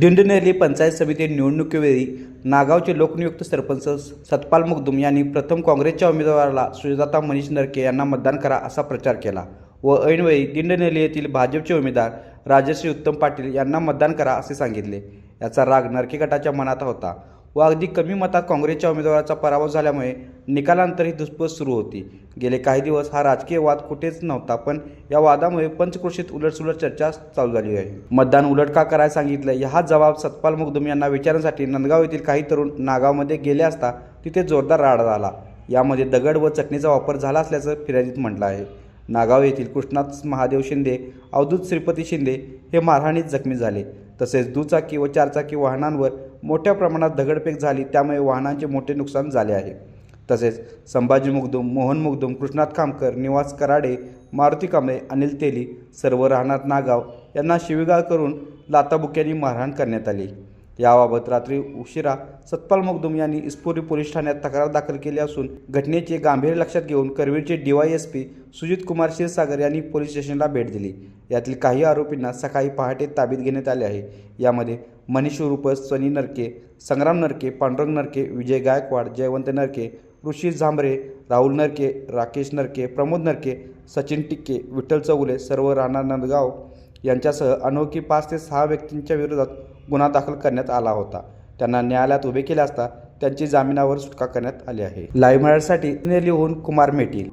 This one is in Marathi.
दिंडनेरली पंचायत समिती निवडणुकीवेळी नागावचे लोकनियुक्त सरपंच सतपाल मुगदुम यांनी प्रथम काँग्रेसच्या उमेदवाराला सुजाता मनीष नरके यांना मतदान करा असा प्रचार केला व ऐनवेळी दिंडनेरली येथील भाजपचे उमेदवार राजश्री उत्तम पाटील यांना मतदान करा असे सांगितले. याचा राग नरके गटाच्या मनात होता व अगदी कमी मतात काँग्रेसच्या उमेदवाराचा पराभव झाल्यामुळे निकालानंतर ही धुसफूस सुरू होती. गेले काही दिवस हा राजकीय वाद कुठेच नव्हता पण या वादामुळे पंचक्रोशीत उलटसुलट चर्चा चालू झाली आहे. मतदान उलट का करायला सांगितलं? हा जबाब सतपाल मुगदुम यांना विचारण्यासाठी नंदगाव येथील काही तरुण नागावमध्ये गेले असता तिथे जोरदार राडा झाला. यामध्ये दगड व चटणीचा वापर झाला असल्याचं फिर्यादीत म्हटलं आहे. नागाव येथील कृष्णात महादेव शिंदे अवधूत श्रीपती शिंदे हे मारहाणीत जखमी झाले. तसेच दुचाकी व चारचाकी वाहनांवर मोठ्या प्रमाणात दगडफेक झाली त्यामुळे वाहनांचे मोठे नुकसान झाले आहे. तसेच संभाजी मुगदुम मोहन मुगदुम कृष्णात खामकर निवास कराडे मारुती कांबळे अनिल तेली सर्व राहणार नागाव यांना शिवीगाळ करून लाताबुक्यांनी मारहाण करण्यात आली. याबाबत रात्री उशिरा सतपाल मुगदुम यांनी इस्पोरी पोलीस ठाण्यात तक्रार दाखल केली असून घटनेचे गांभीर्य लक्षात घेऊन करवीरचे डीवायएसपी सुजित कुमार क्षीरसागर यांनी पोलीस स्टेशनला भेट दिली. यातील काही आरोपींना सकाळी पहाटे ताब्यात घेण्यात आले आहे. यामध्ये मनीष रूपस सनी नरके संग्राम नरके पांडुरंग नरके विजय गायकवाड जयवंत नरके ऋषी झांबरे राहुल नरके राकेश नरके प्रमोद नरके सचिन टिक्के विठ्ठल चौगुले सर्व राणा नंदगाव यांच्यासह अनोखी पाच ते सहा व्यक्तींच्या विरोधात गुन्हा दाखल करण्यात आला होता. त्यांना न्यायालयात उभे केले असता त्यांची जामिनावर सुटका करण्यात आली आहे. लाईव्ह मराठीसाठी लिहून कुमार मेटील